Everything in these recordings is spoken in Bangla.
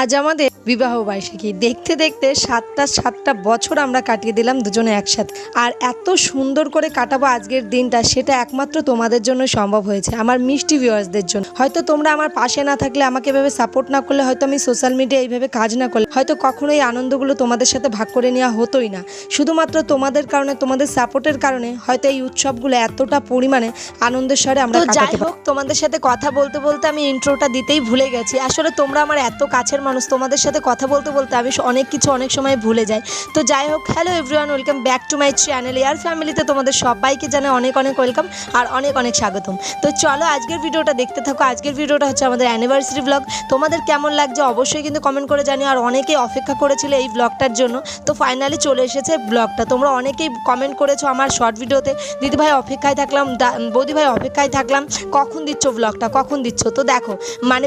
আজ আমাদের বিবাহ বার্ষিকী দেখতে দেখতে সাতটা সাতটা বছর আমরা কাটিয়ে দিলাম দুজনে একসাথে। আর এত সুন্দর করে কাটাবো আজকের দিনটা সেটা একমাত্র তোমাদের জন্য সম্ভব হয়েছে আমার মিষ্টি ভিউয়ার্সদের জন্য। হয়তো তোমরা আমার পাশে না থাকলে আমাকে এভাবে সাপোর্ট না করলে হয়তো আমি সোশ্যাল মিডিয়া এইভাবে কাজ না করলে হয়তো কখনো এই আনন্দগুলো তোমাদের সাথে ভাগ করে নেওয়া হতোই না। শুধুমাত্র তোমাদের কারণে তোমাদের সাপোর্টের কারণে হয়তো এই উৎসবগুলো এতটা পরিমাণে আনন্দের স্বরে আমরা যাই হোক তোমাদের সাথে কথা বলতে বলতে আমি ইন্ট্রোটা দিতেই ভুলে গেছি। আসলে তোমরা আমার এত কাছের মানুষ তোমাদের সাথে কথা বলতে বলতে আমি অনেক কিছু অনেক সময় ভুলে যাই। তো যাই হোক hello everyone welcome back to my channel air ফ্যামিলিতে তোমাদের সবাইকে জানাই অনেক অনেক ওয়েলকাম আর অনেক অনেক স্বাগতম। তো চলো আজকের ভিডিওটা দেখতে থাকো। আজকের ভিডিওটা হচ্ছে আমাদের অ্যানিভার্সারি ব্লগ তোমাদের কেমন লাগছে অবশ্যই কিন্তু কমেন্ট করে জানিও। আর অনেকেই অপেক্ষা করেছিল এই ব্লগটার জন্য। তো ফাইনালি চলে এসেছে ব্লগটা তোমরা অনেকেই কমেন্ট করেছ আমার শর্ট ভিডিওতে, দিদিভাই, অপেক্ষায় থাকলাম বৌদিভাই, অপেক্ষায় থাকলাম, কখন দিচ্ছ ব্লগটা কখন দিচ্ছ? তো দেখো মানে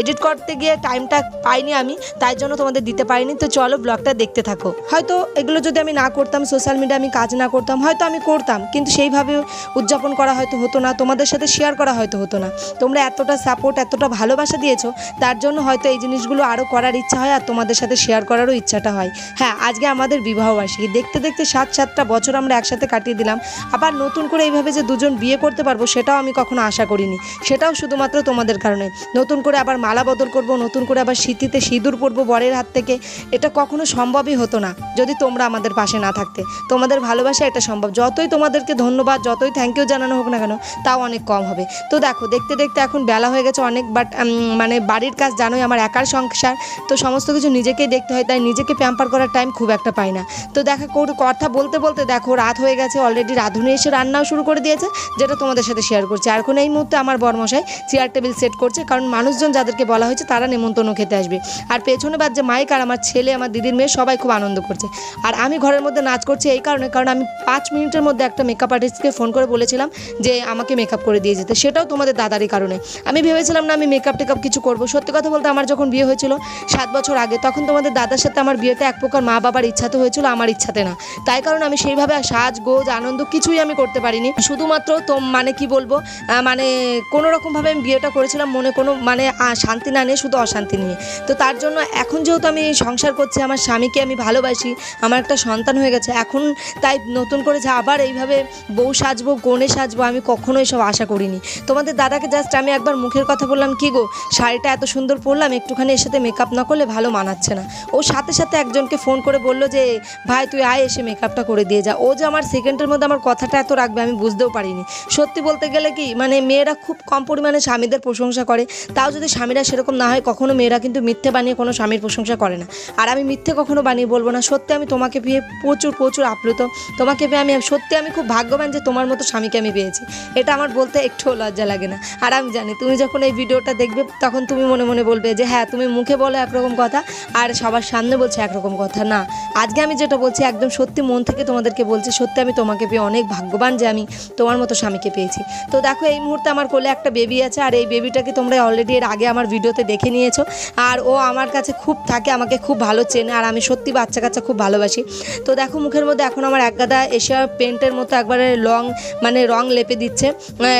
এডিট করতে গিয়ে টাইমটা পাইনি আমি। তাই জন্য তোমাদের দিতে পারিনি। তো চলো ব্লগটা দেখতে থাকো। হয়তো এগুলো যদি আমি না করতাম সোশ্যাল মিডিয়া আমি কাজ না করতাম, হয়তো আমি করতাম। কিন্তু সেইভাবে উদযাপন করা হয়তো হতো না, তোমাদের সাথে শেয়ার করা হয়তো হতো না। তোমরা এতটা সাপোর্ট এতটা ভালোবাসা দিয়েছ, তার জন্য হয়তো এই জিনিসগুলো আরও করার ইচ্ছা হয় আর তোমাদের সাথে শেয়ার করারও ইচ্ছাটা হয়। হ্যাঁ আজকে আমাদের বিবাহবার্ষিকী। দেখতে দেখতে সাত সাতটা বছর আমরা একসাথে কাটিয়ে দিলাম। আবার নতুন করে এইভাবে যে দুজন বিয়ে করতে পারব, সেটাও আমি কখনো আশা করিনি। সেটাও শুধুমাত্র তোমাদের কারণে। নতুন করে আবার মালা বদল করব, নতুন করে আবার শীতিতে সিঁদুর পরবো বরের হাত থেকে, এটা কখনো সম্ভবই হতো না, যদি তোমরা আমাদের পাশে না থাকতে। তোমাদের ভালোবাসা এটা সম্ভব, যতই তোমাদেরকে ধন্যবাদ, যতই থ্যাংক ইউ জানানো হোক না কেন, তাও অনেক কম হবে। তো দেখো, দেখতে দেখতে এখন বেলা হয়ে গেছে অনেক বাট মানে বাড়ির কাজ জানোই আমার একার সংসার, তো সমস্ত কিছু নিজেকেই দেখতে হয়, তাই নিজেকে প্যাম্পার করার টাইম খুব একটা পাই না। তো দেখা কথা বলতে বলতে দেখো, রাত হয়ে গেছে অলরেডি রাঁধুনি এসে রান্নাও শুরু করে দিয়েছে, যেটা তোমাদের সাথে শেয়ার করছি। আর এখন এই মুহূর্তে আমার বরমশাই চেয়ার টেবিল সেট করছে, কারণ মানুষজন যাদেরকে বলা হয়েছে তারা নেমন্তন্ন খেতে আসবে। আর পেছনে বাদ যে মাইক আর আমার ছেলে, আমার দিদির মেয়ে সবাই খুব আনন্দ করছে। আর আমি ঘরের মধ্যে নাচ করছি এই কারণে, কারণ আমি পাঁচ মিনিটের মধ্যে একটা মেকআপ আর্টিস্টকে ফোন করে বলেছিলাম যে আমাকে মেকআপ করে দিয়ে যেতে। সেটাও তোমাদের দাদারই কারণে। আমি ভেবেছিলাম না আমি মেকআপ টেকআপ কিছু করব। সত্যি কথা বলতে আমার যখন বিয়ে হয়েছিল সাত বছর আগে, তখন তোমাদের দাদার সাথে আমার বিয়েতে এক প্রকার মা বাবার ইচ্ছাতে হয়েছিল, আমার ইচ্ছাতে না। তাই কারণ আমি সেইভাবে সাজ, গোজ, আনন্দ কিছুই আমি করতে পারিনি। শুধুমাত্র তো মানে কি বলব মানে কোনো রকমভাবে আমি বিয়েটা করেছিলাম মনে কোনো মানে শান্তি না নিয়ে, শুধু অশান্তি নিয়ে। তো তার জন্য এখন যেহেতু আমি সংসার করছি, আমার স্বামীকে আমি ভালোবাসি, আমার একটা সন্তান হয়ে গেছে, এখন তাই নতুন করে যে আবার এইভাবে বউ সাজবো কনে সাজবো, আমি কখনো এসব আশা করিনি। তোমাদের দাদাকে জাস্ট আমি একবার মুখের কথা বললাম, কি গো, শাড়িটা এত সুন্দর পরলাম, একটুখানি এর সাথে মেকআপ না করলে ভালো মানাচ্ছে না। ও সাথে সাথে একজনকে ফোন করে বলল যে, ভাই, তুই আয় এসে মেকআপটা করে দিয়ে যা। ও যে আমার সেকেন্ডের মধ্যে আমার কথাটা এত রাখবে, আমি বুঝতেও পারিনি। সত্যি বলতে গেলে কি মানে মেয়েরা খুব কম পরিমাণে স্বামীদের প্রশংসা করে। তাও যদি স্বামীরা সেরকম না হয়, কখনো মেয়েরা কিন্তু মিথ্যে বানিয়ে কোনো স্বামীর প্রশংসা করে না। আর আমি মিথ্যে কখনো বানিয়ে বলব না। সত্যি আমি তোমাকে পেয়ে প্রচুর প্রচুর আপ্লুত। তোমাকে পেয়ে আমি, সত্যি আমি খুব ভাগ্যবান যে তোমার মতো স্বামীকে আমি পেয়েছি। এটা আমার বলতে একটুও লজ্জা লাগে না। আর আমি জানি, তুমি যখন এই ভিডিওটা দেখবে, তখন তুমি মনে মনে বলবে যে হ্যাঁ তুমি মুখে বলো একরকম কথা, আর সবার সামনে বলছে একরকম কথা। না, আজকে আমি যেটা বলছি, একদম সত্যি মন থেকে তোমাদেরকে বলছি, সত্যি আমি তোমাকে পেয়ে অনেক ভাগ্যবান যে আমি তোমার মতো স্বামীকে পেয়েছি। তো দেখো, এই মুহূর্তে আমার কোলে একটা বেবি আছে, আর এই বেবিটাকে তোমরা অলরেডি এর আগে আমার ভিডিওতে দেখে নিয়েছো। আর ও আমার কাছে খুব থাকে, আমাকে খুব ভালো চেনে, আর আমি সত্যি বাচ্চা কাচ্চা খুব ভালোবাসি। তো দেখো মুখের মধ্যে এখন আমার এক গাদা এশিয়া পেন্টের মতো একবারে লং মানে রং লেপে দিচ্ছে।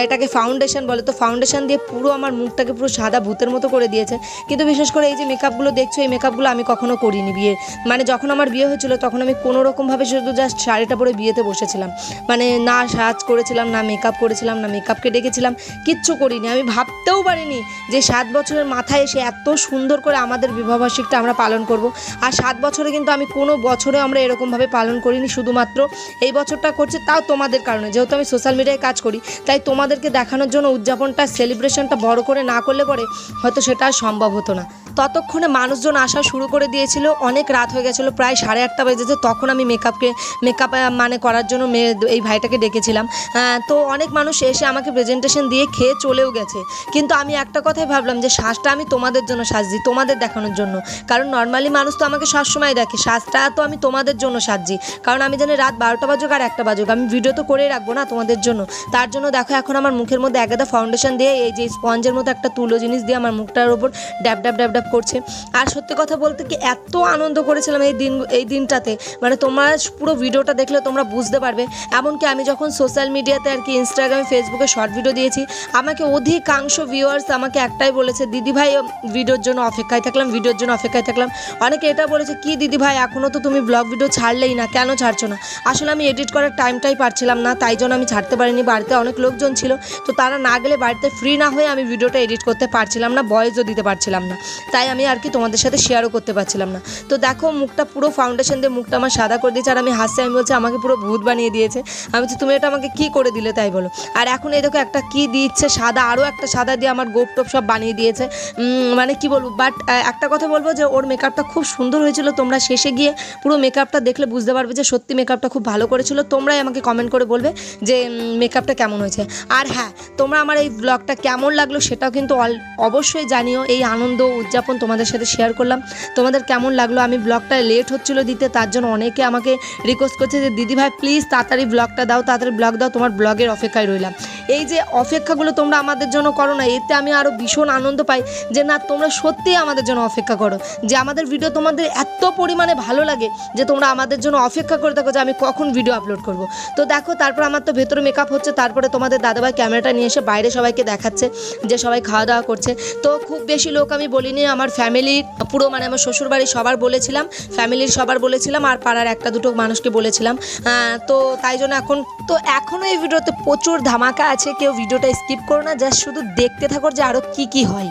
এটাকে ফাউন্ডেশন বলে। তো ফাউন্ডেশন দিয়ে পুরো আমার মুখটাকে পুরো সাদা ভূতের মতো করে দিয়েছে। কিন্তু বিশেষ করে এই যে মেকআপগুলো দেখছ, এই মেকআপগুলো আমি কখনো করিনি বিয়ে মানে যখন আমার বিয়ে হয়েছিল, তখন আমি কোনো রকমভাবে শুধু জাস্ট শাড়িটা পরে বিয়েতে বসেছিলাম। মানে না সাজ করেছিলাম, না মেকআপ করেছিলাম, না মেকআপকে ডেকেছিলাম, কিচ্ছু করিনি। আমি ভাবতেও পারিনি যে সাত বছরের মাথায় এসে এত সুন্দর করে আমাদের বিবাহবার্ষিকটা আমরা পালন করব। আর সাত বছরে কিন্তু আমি কোনো বছরে আমরা এরকমভাবে পালন করিনি, শুধুমাত্র এই বছরটা করছি তাও তোমাদের কারণে। যেহেতু আমি সোশ্যাল মিডিয়ায় কাজ করি, তাই তোমাদেরকে দেখানোর জন্য উদযাপনটা, সেলিব্রেশনটা বড় করে না করলে পরে হয়তো সেটা আর সম্ভব হতো না। ততক্ষণে মানুষজন আসা শুরু করে দিয়েছিল, অনেক রাত হয়ে গেছিল, প্রায় সাড়ে আটটা বেজেছে, তখন আমি মেকআপকে মেকআপ মানে করার জন্য এই ভাইটাকে ডেকেছিলাম। তো অনেক মানুষ এসে আমাকে প্রেজেন্টেশন দিয়ে খেয়ে চলেও গেছে। কিন্তু আমি একটা কথাই ভাবলাম যে শ্বাসটা আমি তোমাদের জন্য সাজছি, তোমাদের দেখানোর জন্য। কারণ নর্মালি মানুষ তো আমাকে সবসময় দেখে। সাজটা তো আমি তোমাদের জন্য সাজছি। কারণ আমি জানি রাত বারোটা বাজুক আর একটা বাজুক। আমি ভিডিও তো করেই রাখব না তোমাদের জন্য। তার জন্য দেখো এখন আমার মুখের মধ্যে একগাদা ফাউন্ডেশন দিয়ে এই যে স্পঞ্জের মতো একটা তুলো জিনিস দিয়ে আমার মুখটার ড্যাব ড্যাব ড্যাব ড্যাব করছে। আর সত্যি কথা বলতে কি এত আনন্দ করেছিলাম এই দিন, এই দিনটাতে। মানে তোমরা পুরো ভিডিওটা দেখলে তোমরা বুঝতে পারবে। এমনকি আমি যখন সোশ্যাল মিডিয়াতে আর কি ইনস্টাগ্রামে ফেসবুকে শর্ট ভিডিও দিয়েছি, আমাকে অধিকাংশ ভিউয়ার্স আমাকে একটাই বলেছে দিদি ভাই ভিডিওর জন্য অপেক্ষায় থাকলে থাকলাম, ভিডিওর জন্য অপেক্ষায় থাকলাম। অনেকে এটা বলেছে, কি দিদি ভাই এখনও তো তুমি ব্লগ ভিডিও ছাড়লেই না, কেন ছাড়ছো না? আসলে আমি এডিট করার টাইমটাই পারছিলাম না, তাই জন্য আমি ছাড়তে পারিনি। বাড়িতে অনেক লোকজন ছিল, তো তারা না গেলে বাড়িতে ফ্রি না হয়ে আমি ভিডিওটা এডিট করতে পারছিলাম না ভয়েসও দিতে পারছিলাম না। তাই আমি আর কি তোমাদের সাথে শেয়ারও করতে পারছিলাম না। তো দেখো, মুখটা পুরো ফাউন্ডেশন দিয়ে মুখটা আমার সাদা করে দিয়েছে, আর আমি হাসছি, আমি বলছি, আমাকে পুরো ভূত বানিয়ে দিয়েছে। আমি বলছি, তুমি এটা আমাকে কি করে দিলে? তাই বলো। আর এখন এই দেখো, একটা কি দিচ্ছে, সাদা আরও একটা সাদা দিয়ে আমার গোপ টোপ সব বানিয়ে দিয়েছে। মানে কি বলব বাট একটা কথা বলব যে ওর মেকআপটা খুব সুন্দর হয়েছিল। তোমরা শেষে গিয়ে পুরো মেকআপটা দেখলে বুঝতে পারবে যে সত্যি মেকআপটা খুব ভালো করেছিল। তোমরাই আমাকে কমেন্ট করে বলবে যে মেকআপটা কেমন হয়েছে। আর হ্যাঁ তোমরা আমার এই ব্লগটা কেমন লাগল সেটাও কিন্তু অবশ্যই জানিও। এই আনন্দ উদযাপন তোমাদের সাথে শেয়ার করলাম। তোমাদের কেমন লাগল? আমি ব্লগটা লেট হচ্ছিল দিতে, তার জন্য অনেকে আমাকে রিকোয়েস্ট করছে যে, দিদি ভাই প্লিজ তাড়াতাড়ি ব্লগটা দাও, তাড়াতাড়ি ব্লগ দাও, তোমার ব্লগের অপেক্ষায় রইলাম। এই যে অপেক্ষাগুলো তোমরা আমাদের জন্য করো না, এতে আমি আরও ভীষণ আনন্দ পাই যে, না, তোমরা সত্যিই আমাদের জন্য অপেক্ষা করো। যে আমাদের ভিডিও তোমাদের এত পরিমাণে ভালো লাগে যে তোমরা আমাদের জন্য অপেক্ষা করে থাকো যে আমি কখন ভিডিও আপলোড করব। তো দেখো, তারপর আমার তো ভেতরে মেকআপ হচ্ছে, তারপরে তোমাদের দাদাভাই ক্যামেরাটা নিয়ে এসে বাইরে সবাইকে দেখাচ্ছে যে সবাই খাওয়া দাওয়া করছে। তো খুব বেশি লোক আমি বলিনি, আমার ফ্যামিলি পুরো মানে আমার শ্বশুরবাড়ির সবার বলেছিলাম ফ্যামিলির সবার বলেছিলাম আর পাড়ার একটা দুটো মানুষকে বলেছিলাম। তো তাই জন্য এখন, তো এখনও এই ভিডিওতে প্রচুর ধামাকা আছে, কেউ ভিডিওটা স্কিপ করো না জাস্ট শুধু দেখতে থাকো যে আরও কী কী হয়।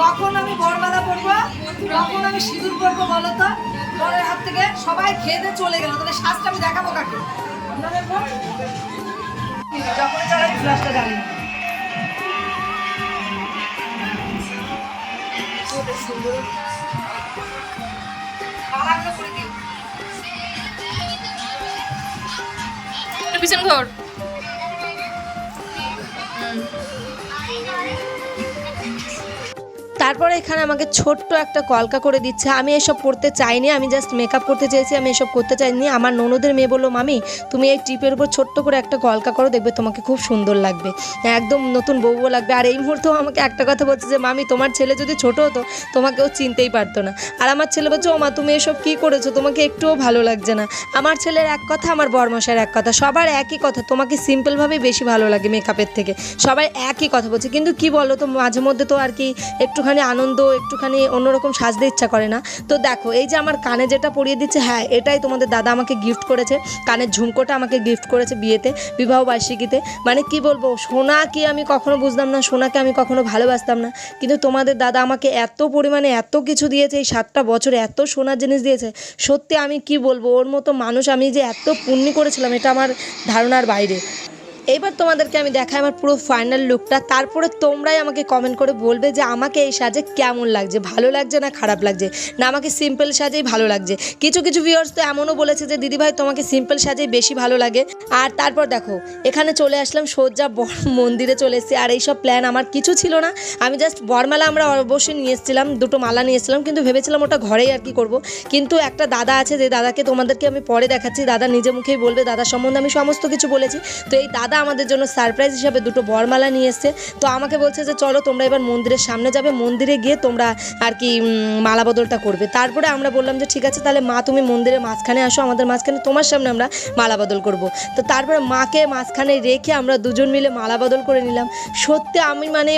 কখন আমি বরমালা পরবো কখন আমি সিঁদুর পরবো বলো তো? বরের হাত থেকে সবাই খেয়ে দিয়ে চলে গেল। তাহলে শ্বাসটা আমি দেখাবো কাকে? যখন জানি। পিছন ঘর তারপরে এখানে আমাকে ছোট্ট একটা কলকা করে দিচ্ছে। আমি এসব করতে চাইনি, আমি জাস্ট মেকআপ করতে চেয়েছি, আমি এসব করতে চাইনি। আমার ননদের মেয়ে বলল, মামি, তুমি এই টিপের উপর ছোট্ট করে একটা কলকা করো, দেখবে তোমাকে খুব সুন্দর লাগবে। একদম নতুন বউও লাগবে। আর এই মুহূর্তেও আমাকে একটা কথা বলছে যে, মামি, তোমার ছেলে যদি ছোট হতো, তোমাকেও চিনতেই পারতো না। আর আমার ছেলে বলছে ও মা তুমি এসব কী করেছ? তোমাকে একটুও ভালো লাগছে না। আমার ছেলের এক কথা, আমার বরমশার এক কথা, সবার একই কথা। তোমাকে সিম্পলভাবেই বেশি ভালো লাগে মেকআপের থেকে। সবাই একই কথা বলছে। কিন্তু কি বলো তো মাঝে মধ্যে তো আর কি একটুখানি আনন্দ, একটুখানি অন্যরকম সাজতে ইচ্ছা করে না। তো দেখো, এই যে আমার কানে যেটা পরিয়ে দিচ্ছে হ্যাঁ এটাই তোমাদের দাদা আমাকে গিফট করেছে। কানের ঝুমকোটা আমাকে গিফট করেছে বিয়েতে, বিবাহ বার্ষিকীতে। মানে কি বলব, সোনাকে আমি কখনো বুঝতাম না, সোনাকে আমি কখনো ভালোবাসতাম না। কিন্তু তোমাদের দাদা আমাকে এত পরিমাণে এত কিছু দিয়েছে, এই সাতটা বছরে এত সোনার জিনিস দিয়েছে। সত্যি আমি কি বলব, ওর মতো মানুষ আমি যে এত পুণ্যি করেছিলাম, এটা আমার ধারণার বাইরে। এবার তোমাদেরকে আমি দেখাই আমার পুরো ফাইনাল লুকটা তারপরে তোমরাই আমাকে কমেন্ট করে বলবে যে, আমাকে এই সাজে কেমন লাগছে? ভালো লাগছে না খারাপ লাগছে? না, আমাকে সিম্পল সাজেই ভালো লাগছে? কিছু কিছু ভিউয়ার্স তো এমনও বলেছে যে দিদিভাই তোমাকে সিম্পল সাজেই বেশি ভালো লাগে। আর তারপর দেখো, এখানে চলে আসলাম সোজা বর মন্দিরে চলে এসেছি। আর এইসব প্ল্যান আমার কিছু ছিল না। আমি জাস্ট বরমালা আমরা অবশ্যই নিয়ে এসেছিলাম, দুটো মালা নিয়ে এসেছিলাম, কিন্তু ভেবেছিলাম ওটা ঘরেই আর কি করব। কিন্তু একটা দাদা আছে যে, দাদাকে তোমাদেরকে আমি পরে দেখাচ্ছি। দাদা নিজে মুখেই বলবে দাদার সম্বন্ধে আমি সমস্ত কিছু বলেছি। তো এই দাদা আমাদের জন্য সারপ্রাইজ হিসাবে দুটো বরমালা নিয়ে এসছে। তো আমাকে বলছে যে, চলো তোমরা এবার মন্দিরের সামনে যাবে। মন্দিরে গিয়ে তোমরা আর কি মালা বদলটা করবে। তারপরে আমরা বললাম যে, ঠিক আছে, তাহলে মা, তুমি মন্দিরের মাঝখানে আসো। আমাদের মাঝখানে তোমার সামনে আমরা মালা বদল করব। তো তারপরে মাকে মাঝখানে রেখে আমরা দুজন মিলে মালা বদল করে নিলাম। সত্যি আমি মানে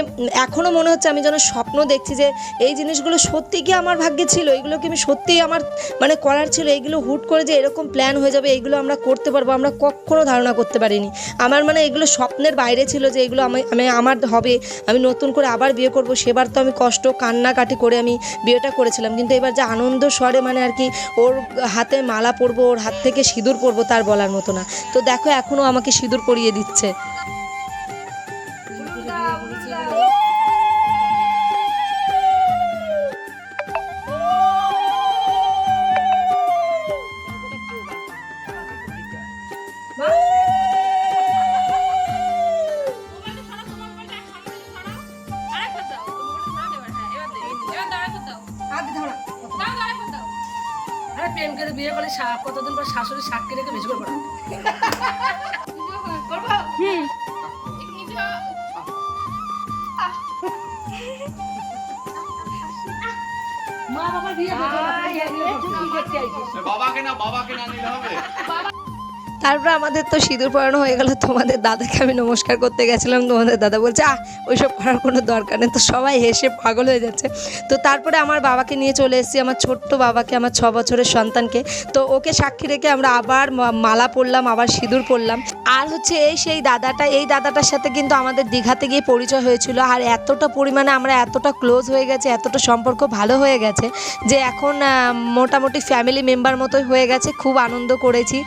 এখনও মনে হচ্ছে আমি যেন স্বপ্ন দেখছি যে, এই জিনিসগুলো সত্যি কি আমার ভাগ্যে ছিল? এগুলো কি আমি সত্যিই আমার মানে করার ছিল? এইগুলো হুট করে যে এরকম প্ল্যান হয়ে যাবে এইগুলো আমরা করতে পারব, আমরা কখনো ধারণা করতে পারিনি। আমার মানে এগুলো স্বপ্নের বাইরে ছিল যে এগুলো আমি আমি আমার হবে, আমি নতুন করে আবার বিয়ে করব, সেবার তো আমি কষ্ট, কান্নাকাটি করে আমি বিয়েটা করেছিলাম। কিন্তু এবার যে আনন্দ স্বরে মানে আর কি ওর হাতে মালা পরবো, ওর হাত থেকে সিঁদুর পরবো তার বলার মতো না। তো দেখো এখনও আমাকে সিঁদুর পরিয়ে দিচ্ছে। শাশুড়ি শাক কেটে বেশি করে পড়া হুম। মা বাবা বিয়ে বাবাকে না বাবাকে না নিলে হবে। তারপর আমাদের তো সিঁদুর পরানো হয়ে গেল, তোমাদের দাদাকে আমি নমস্কার করতে গেছিলাম, তোমাদের দাদা বলছে, আহ, ওইসব করার কোনো দরকার নেই। তো সবাই হেসে পাগল হয়ে যাচ্ছে। তো তারপরে আমার বাবাকে নিয়ে চলে এসেছি, আমার ছোট্ট বাবাকে, আমার ছ বছরের সন্তানকে। তো ওকে সাক্ষী রেখে আমরা আবার মালা পরলাম, আবার সিঁদুর পরলাম। আর হচ্ছে এই সেই দাদাটা, এই দাদাটার সাথে কিন্তু আমাদের দীঘাতে গিয়ে পরিচয় হয়েছিল। আর এতটা পরিমাণে আমরা এতটা ক্লোজ হয়ে গেছে, এতটা সম্পর্ক ভালো হয়ে গেছে যে এখন মোটামুটি ফ্যামিলি মেম্বার মতোই হয়ে গেছে, খুব আনন্দ করেছি।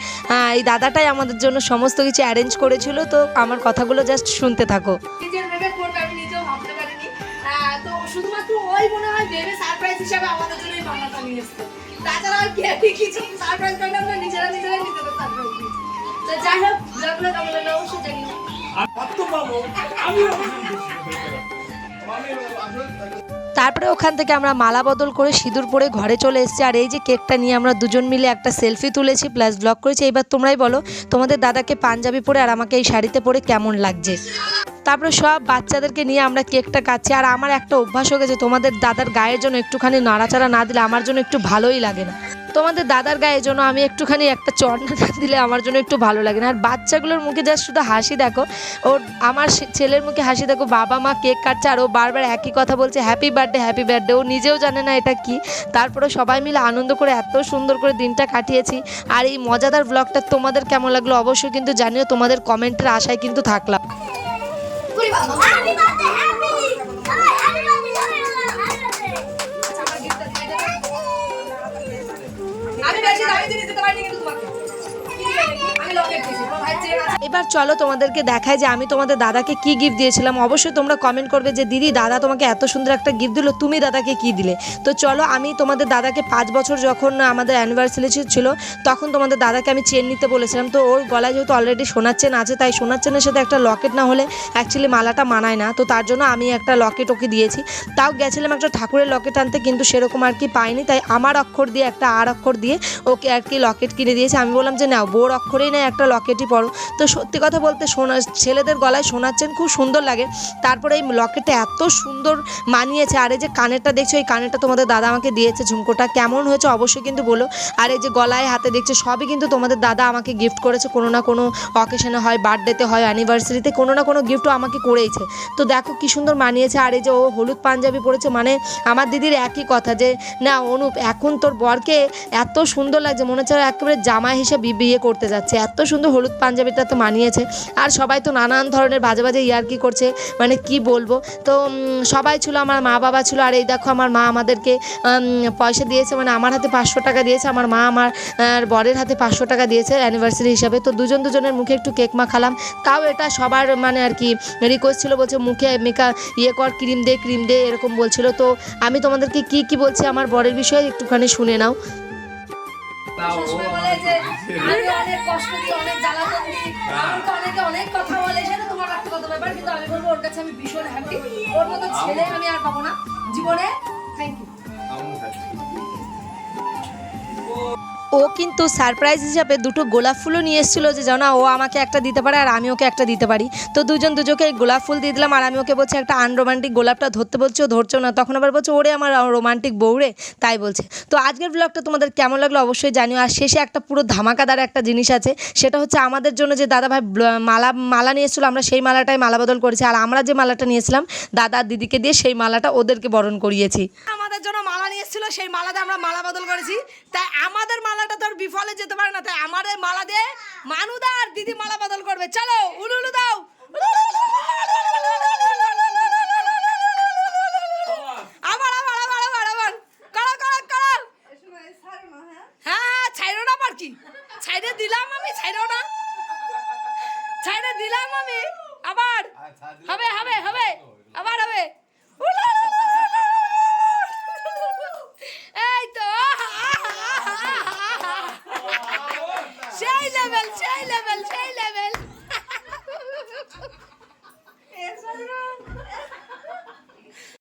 এই দাদাটাই আমাদের জন্য সমস্ত কিছু অ্যারেঞ্জ করেছিল তো আমার কথাগুলো জাস্ট শুনতে থাকো। নিজের ভেবে করবে আমি নিজেও ভাবতে পারিনি। আহ, তো শুধুমাত্র ওই মনে হয় ভেবে সারপ্রাইজ হিসাবে আমাদের জন্য এই নিয়ে এসছে। তাছাড়া আর কে কিছু সারপ্রাইজ করে আমরা নিজেরা নিজেরাই নিজেদের সারপ্রাইজ তো যাই হোক ব্লগগুলো কেমন লাগল? অবশ্যই জানিও। তারপরে ওখান থেকে আমরা মালা বদল করে সিঁদুর পরে ঘরে চলে এসেছি। আর এই যে কেকটা নিয়ে আমরা দুজন মিলে একটা সেলফি তুলেছি, প্লাস ব্লগ করেছি। এবার তোমরাই বলো, তোমাদের দাদাকে পাঞ্জাবি পরে আর আমাকে এই শাড়িতে পরে কেমন লাগছে? তারপরে সব বাচ্চাদেরকে নিয়ে আমরা কেকটা কাটছি। আর আমার একটা অভ্যাস হয়ে গেছে, তোমাদের দাদার গায়ের জন্য একটুখানি নাড়াচাড়া না দিলে আমার জন্য একটু ভালোই লাগে না। তোমাদের দাদার গায়ের জন্য আমি একটুখানি একটা চড়না দিলে আমার জন্য একটু ভালো লাগে না। আর বাচ্চাগুলোর মুখে যা শুধু হাসি দেখো। ওর, আমার ছেলের মুখে হাসি দেখো, বাবা মা কেক কাটছে আর ও বারবার একই কথা বলছে হ্যাপি বার্থডে হ্যাপি বার্থডে ও নিজেও জানে না এটা কি। তারপরে সবাই মিলে আনন্দ করে এত সুন্দর করে দিনটা কাটিয়েছি। আর এই মজাদার ব্লগটা তোমাদের কেমন লাগল অবশ্যই কিন্তু জানিও, তোমাদের কমেন্টের আশায় কিন্তু থাকলাম। এবার চলো তোমাদেরকে দেখায় যে আমি তোমাদের দাদাকে কি গিফট দিয়েছিলাম। অবশ্যই তোমরা কমেন্ট করবে যে, দিদি, দাদা তোমাকে এত সুন্দর একটা গিফট দিল, তুমি দাদাকে কি দিলে? তো চলো আমি তোমাদের দাদাকে পাঁচ বছর যখন আমাদের অ্যানিভার্সারি ছিল তখন তোমাদের দাদাকে আমি চেন নিতে বলেছিলাম। তো ওর গলায় যেহেতু অলরেডি সোনার চেন আছে, তাই সোনার চেনের সাথে একটা লকেট না হলে অ্যাকচুয়ালি মালাটা মানায় না। তো তার জন্য আমি একটা লকেট ওকে দিয়েছি। তাও গেছিলাম একটা ঠাকুরের লকেট আনতে, কিন্তু সেরকম আর কি পাইনি। তাই আমার অক্ষর দিয়ে একটা আর অক্ষর দিয়ে ওকে আর কি লকেট কিনে দিয়েছি। আমি বললাম যে না বোর অক্ষরেই না একটা লকেটই পড়ো তো সত্যি কথা বলতে সোনা, ছেলেদের গলায় শোনার চেন খুব সুন্দর লাগে। তারপরে এই লকেটটা এত সুন্দর মানিয়েছে, আর এই যে কানেরটা দেখছ, এই কানেরটা তোমাদের দাদা আমাকে দিয়েছে ঝুমকোটা। কেমন হয়েছে অবশ্যই কিন্তু বলো। আর এই যে গলায়, হাতে দেখছ, সবই কিন্তু তোমাদের দাদা আমাকে গিফট করেছে। কোনো না কোনো অকেশনে হয় বার্থডেতে হয় অ্যানিভার্সারিতে কোনো না কোনো গিফটও আমাকে করেইছে। তো দেখো কি সুন্দর মানিয়েছে, আর এই যে ও হলুদ পাঞ্জাবি পরেছে মানে আমার দিদির একই কথা যে, না, অনুপ, এখন তোর বরকে এত সুন্দর লাগছে, মনে হচ্ছে একেবারে জামা হিসেবে বিয়ে করতে যাচ্ছে। এত সুন্দর হলুদ পাঞ্জাবিটা তো মানিয়েছে। আর সবাই তো নানান ধরনের বাজে বাজে ইয়ার্কি করছে মানে কি বলব? তো সবাই ছিল, আমার মা বাবা ছিল, আর এই দেখো আমার মা আমাদেরকে পয়সা দিয়েছে মানে আমার হাতে পাঁচশো টাকা দিয়েছে, আমার মা আমার বরের হাতে পাঁচশো টাকা দিয়েছে অ্যানিভার্সারি হিসাবে। তো দুজন দুজনের মুখে একটু কেক মাখালাম। তাও এটা সবার মানে আর কি রিকোয়েস্ট ছিল, বলছে মুখে মেকা ইয়ে কর, ক্রিম দে ক্রিম দে, এরকম বলছিল। তো আমি তোমাদেরকে কি কি বলছি আমার বরের বিষয়ে একটুখানি শুনে নাও। সবসময় বলে যে আমি অনেক কষ্ট দিই অনেক জ্বালাতন দিই আমাকে অনেকে অনেক কথা বলে সেটা তোমার ব্যক্তিগত ব্যাপার কিন্তু আমি বলব ওর কাছে আমি ভীষণ হ্যাপি ওর মতো ছেলে আমি আর পাবো না। জীবনে থ্যাংক ইউ ও কিন্তু সারপ্রাইজ হিসাবে দুটো গোলাপ ফুলও নিয়ে এসেছিল যে, জানো, ও আমাকে একটা দিতে পারে আর আমি ওকে একটা দিতে পারি। তো দুজন দুজোকে গোলাপ ফুল দিয়ে দিলাম আর আমি ওকে বলছি, একটা আনরোমান্টিক গোলাপটা ধরতে বলছি ও ধরছো না। তখন আবার বলছে, ওরে আমার রোমান্টিক বউরে তাই বলছে। তো আজকের ব্লগটা তোমাদের কেমন লাগল অবশ্যই জানিও। আর শেষে একটা পুরো ধামাকাদার একটা জিনিস আছে, সেটা হচ্ছে আমাদের জন্য যে দাদাভাই ব্ল- মালা মালা নিয়ে এসেছিল, আমরা সেই মালাটাই মালা বদল করেছি। আর আমরা যে মালাটা নিয়েছিলাম, দাদা দিদিকে দিয়ে সেই মালাটা ওদেরকে বরণ করিয়েছি। আমাদের জন্য মালা নিয়ে এসেছিল, সেই মালাতে আমরা মালা বদল করেছি। তাই আমাদের মালাটা তোর বিফলে যেতে পারে না তাই আমারে মালা দে মানুদা আর দিদি মালা বদল করবে চলো উলু উলু দাও